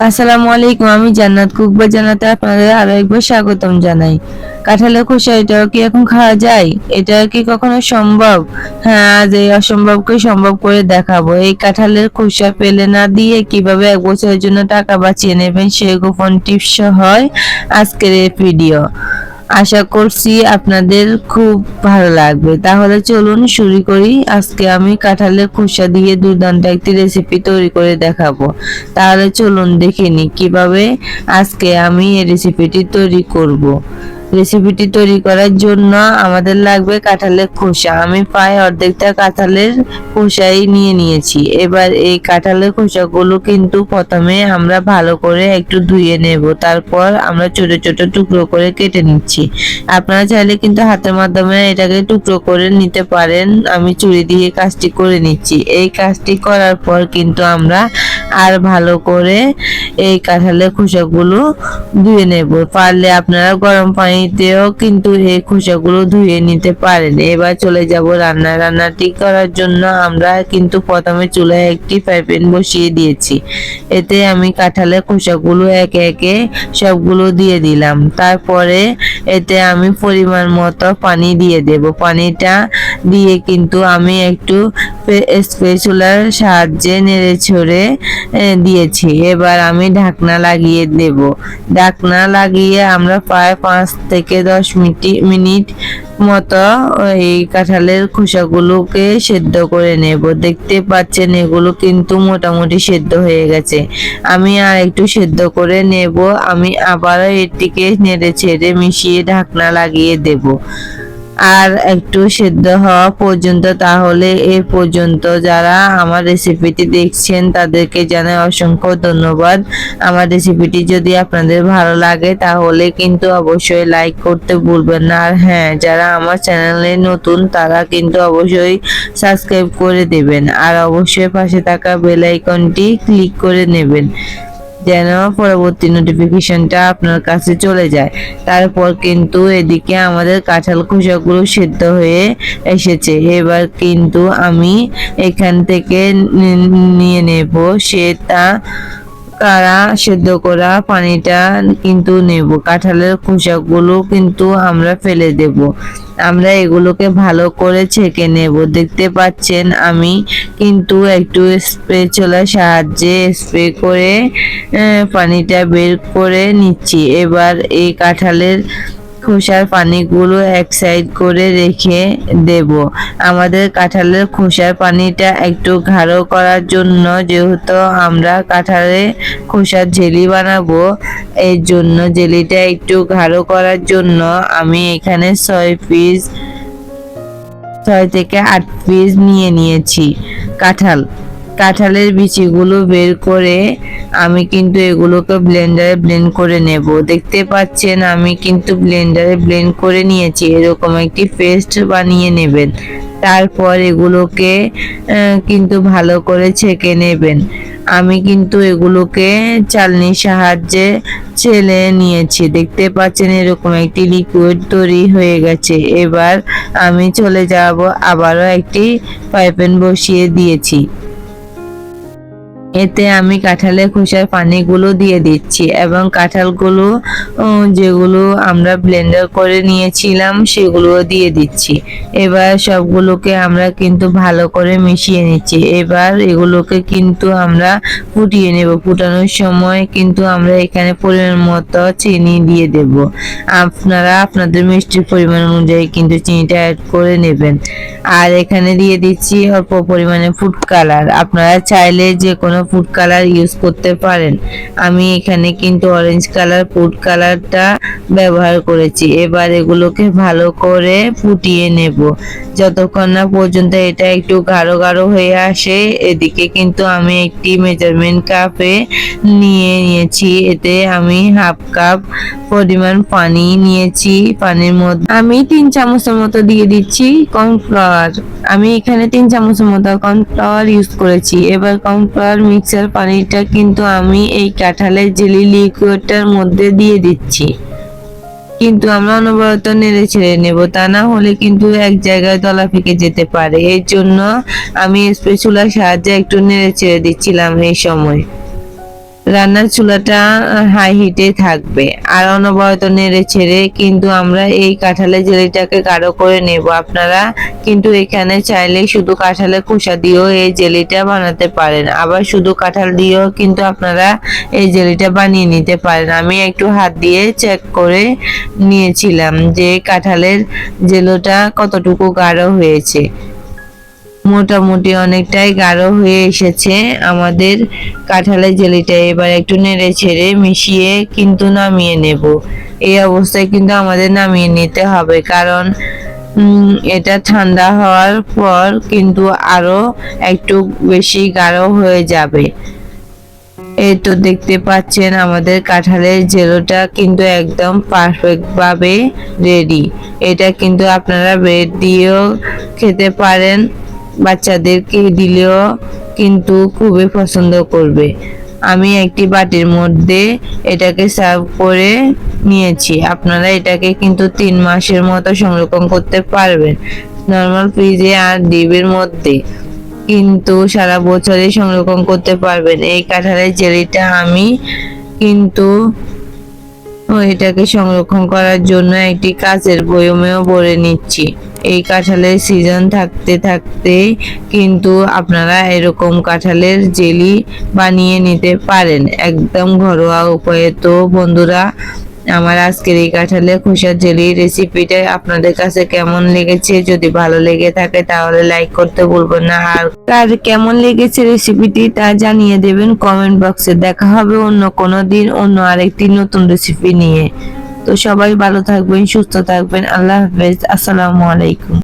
আসসালামু আলাইকুম, আমি জান্নাত কুকবা জান্নাতে আপনাদের আরও একবার স্বাগতম জানাই। কাঁঠালের খোসা, এটাও কি এখন খাওয়া যায়? এটা কি কখনো সম্ভব? হ্যাঁ আজ এই অসম্ভবকে সম্ভব করে দেখাবো। এই কাঁঠালের খোসা ফেলে না দিয়ে কীভাবে এক বছরের জন্য টাকা বাঁচিয়ে নেবেন সেই গোপন টিপস হয় আজকের এই ভিডিও। আশা করছি আপনাদের খুব ভালো লাগবে। তাহলে চলুন শুরু করি। আজকে আমি কাঁঠালের খোসা দিয়ে দুর্দান্ত একটি রেসিপি তৈরি করে দেখাবো। তাহলে চলুন দেখে নিই কীভাবে আজকে আমি এই রেসিপিটি তৈরি করব। রেসিপিটি তৈরি করার জন্য আমাদের লাগবে কাঁঠালের খোসা। আমি প্রায় অর্ধেকটা কাঁঠালের খোসাই নিয়ে নিয়েছি। এবার এই কাঁঠালের খোসাগুলো কিন্তু প্রথমে আমরা ভালো করে একটু ধুয়ে নেব। তারপর আমরা ছোট ছোট টুকরো করে কেটে নিচ্ছি। আপনারা চাইলে কিন্তু হাতের মাধ্যমে এটাকে টুকরো করে নিতে পারেন। আমি চুরি দিয়ে কাজটি করে নিচ্ছি। এই কাজটি করার পর কিন্তু আমরা আর ভালো করে এই কাঁঠালের খোসাগুলো ধুয়ে নেব। পারলে আপনারা গরম পানিতেও কিন্তু এই খোসাগুলো ধুয়ে নিতে পারেন। এবার চলে যাব রান্না। রান্নাটি করার জন্য আমরা কিন্তু প্রথমে চুলায় একটি ফ্রাই প্যান বসিয়ে দিয়েছি। এতে আমি কাঁঠালের খোসাগুলো একে একে সবগুলো দিয়ে দিলাম। তারপরে এতে আমি পরিমাণ মতো পানি দিয়ে দেব। পানিটা দিয়ে কিন্তু আমি একটু স্পেচুলার সাহায্যে নেড়ে ছড়ে দিয়েছি। এবার আমি ঢাকনা লাগিয়ে দেব। ঢাকনা লাগিয়ে আমরা প্রায় পাঁচ থেকে দশ মিনিট মতো এই কাঁঠালের খোসাগুলোকে সেদ্ধ করে নেব। দেখতে পাচ্ছেন, এগুলো কিন্তু মোটামুটি সেদ্ধ হয়ে গেছে। আমি আর একটু সেদ্ধ করে নেব। আমি আবারও এটিকে নেড়ে ছেড়ে মিশিয়ে ঢাকনা লাগিয়ে দেব। আর একটু সেদ্ধ হওয়া পর্যন্ত, তাহলে এ পর্যন্ত যারা আমার রেসিপিটি দেখছেন, তাদেরকে জানাই অসংখ্য ধন্যবাদ। আমার রেসিপিটি যদি আপনাদের ভালো লাগে, তাহলে কিন্তু অবশ্যই লাইক করতে ভুলবেন না। আর হ্যাঁ যারা আমার চ্যানেলে নতুন, তারা কিন্তু অবশ্যই সাবস্ক্রাইব করে দেবেন। আর অবশ্যই পাশে থাকা বেল আইকনটি ক্লিক করে নেবেন। যেন পরবর্তী নোটিফিকেশনটা আপনার কাছে চলে যায়। তারপর কিন্তু এদিকে আমাদের কাঁঠাল খোসাগুলো সিদ্ধ হয়ে এসেছে। এবার কিন্তু আমি এখান থেকে নিয়ে নেব। সেটা কারা সেদ্ধ করা পানিটা কিন্তু নেব। কাঁঠালের খোসাগুলো কিন্তু আমরা ফেলে দেব। আমরা এগুলোকে ভালো করে ছেঁকে নেব। দেখতে পাচ্ছেন আমি কিন্তু একটু স্প্রে চলার সাহায্যে স্প্রে করে পানিটা বের করে নিচ্ছি। এবার এই কাঁঠালের খোসার পানিগুলো এক সাইড করে রেখে দেব। আমাদের কাঁঠালের খোসার পানিটা একটু গাঢ় করার জন্য যেহেতু আমরা কাঁঠালে খোসার জেলি বানাবো, এর জন্য জেলিটা একটু গাঢ় করার জন্য আমি এখানে ছয় পিস ছয় থেকে আট পিস নিয়ে নিয়েছি কাঁঠাল। কাঁঠালের বিচিগুলো বের করে আমি কিন্তু এগুলোকে ব্লেন্ডারে ব্লেন্ড করে নেব। দেখতে পাচ্ছেন, আমি কিন্তু ব্লেন্ডারে ব্লেন্ড করে নিয়েছি। এরকম একটি পেস্ট বানিয়ে নেবেন। তারপর এগুলোকে কিন্তু ভালো করে ছেঁকে নেবেন। আমি কিন্তু এগুলোকে চালনির সাহায্যে ছেলে নিয়েছি। দেখতে পাচ্ছেন, এরকম একটি লিকুইড তৈরি হয়ে গেছে। এবার আমি চলে যাব, আবারও একটি পাইপেন বসিয়ে দিয়েছি। এতে আমি কাঁঠালের খোসার পানিগুলো দিয়ে দিচ্ছি এবং কাঁঠালগুলো যেগুলো আমরা ব্লেন্ডার করে নিয়েছিলাম সেগুলো দিয়ে দিচ্ছি। এবার সবগুলোকে আমরা কিন্তু ভালো করে মিশিয়ে নিচ্ছি। এবার এগুলোকে কিন্তু আমরা ফুটিয়ে নেব। ফুটানোর সময় কিন্তু আমরা এখানে পরিমাণ মতো চিনি দিয়ে দেব। আপনারা আপনাদের মিষ্টির পরিমাণ অনুযায়ী কিন্তু চিনিটা অ্যাড করে নেবেন। আর এখানে দিয়ে দিচ্ছি অল্প পরিমাণে ফুড কালার আপনারা চাইলে যে কোনো কোনো ফুড কালার ইউজ করতে পারেন। আমি এখানে কিন্তু অরেঞ্জ কালার ফুড কালারটা ব্যবহার করেছি। এবার এগুলোকে ভালো করে ফুটিয়ে নেব। যতক্ষণ না পর্যন্ত এটা একটু গাঢ় গাঢ় হয়ে আসে, এদিকে কিন্তু আমি একটি মেজারমেন্ট কাপে নিয়ে নিয়েছি। এতে আমি হাফ কাপ পরিমাণ পানি নিয়েছি। পানির মধ্যে আমি তিন চামচের মতো দিয়ে দিচ্ছি কর্নফ্লাওয়ার আমি এখানে তিন চামচের মতো কর্নফ্লাওয়ার ইউজ করেছি। এবার কর্নফ্লাওয়ার মিক্সার পানিটা কিন্তু আমি এই কাঁঠালের জেলি লিকুইডটার মধ্যে দিয়ে দিচ্ছি। কিন্তু আমরা অনবরত নেড়ে ছেড়ে নেব, তা না হলে কিন্তু এক জায়গায় তলা ফেঁকে যেতে পারে। এর জন্য আমি স্পেচুলার সাহায্যে একটু নেড়ে ছেড়ে দিচ্ছিলাম এই সময়। রান্নার চুলাটা হাই হিটে থাকবে। আর অনবরত নেড়ে ছেড়ে কিন্তু আমরা এই কাঁঠালের জেলিটাকে গাঢ় করে নেব। আপনারা কিন্তু এখানে চাইলে শুধু কাঁঠালের খোসা দিয়েও এই জেলিটা বানাতে পারেন। আবার শুধু কাঁঠাল দিয়েও কিন্তু আপনারা এই জেলিটা বানিয়ে নিতে পারেন। আমি একটু হাত দিয়ে চেক করে নিয়েছিলাম যে কাঁঠালের জেলোটা কতটুকু গাঢ় হয়েছে। মোটামুটি অনেকটাই গাঢ় হয়ে এসেছে। আমাদের কাঁঠালের জেলিটা এবার একটু নেড়ে ছেড়ে মিশিয়ে কিন্তু নামিয়ে নেব। এই অবস্থায় কিন্তু আমাদের নামিয়ে নিতে হবে। কারণ এটা ঠান্ডা হওয়ার পর কিন্তু আরও একটু বেশি গাঢ় হয়ে যাবে। এই তো দেখতে পাচ্ছেন, আমাদের কাঁঠালের জেলোটা কিন্তু একদম পারফেক্টভাবে রেডি এটা কিন্তু আপনারা ব্রেড দিয়েও খেতে পারেন। বাচ্চাদেরকে দিলেও কিন্তু খুবই পছন্দ করবে। আমি একটি বাটির মধ্যে এটাকে সার্ভ করে নিয়েছি। আপনারা এটাকে কিন্তু তিন মাসের মতো সংরক্ষণ করতে পারবেন। নর্মাল ফ্রিজে আর ডিবের মধ্যে কিন্তু সারা বছরই সংরক্ষণ করতে পারবেন। এই কাঁঠালের জেলিটা আমি কিন্তু এটাকে সংরক্ষণ করার জন্য একটি কাঁচের বয়মেও ভরে নিচ্ছি। এই কাঁঠালের সিজন থাকতে থাকতে কিন্তু আপনারা এরকম কাঁঠালের জেলি বানিয়ে নিতে পারেন। একদম ঘরোয়া উপায়ে তো বন্ধুরা আমার আজকের এই কাঁঠালে খোসার জেলি রেসিপিটা আপনাদের কাছে কেমন লেগেছে? যদি ভালো লেগে থাকে তাহলে লাইক করতে ভুলবেন না। আর কার কেমন লেগেছে রেসিপিটি তা জানিয়ে দেবেন কমেন্ট বক্সে দেখা হবে অন্য কোনো দিন অন্য আরেকটি নতুন রেসিপি নিয়ে। তো সবাই ভালো থাকবেন, সুস্থ থাকবেন। আল্লাহ হাফেজ। আসসালামু আলাইকুম।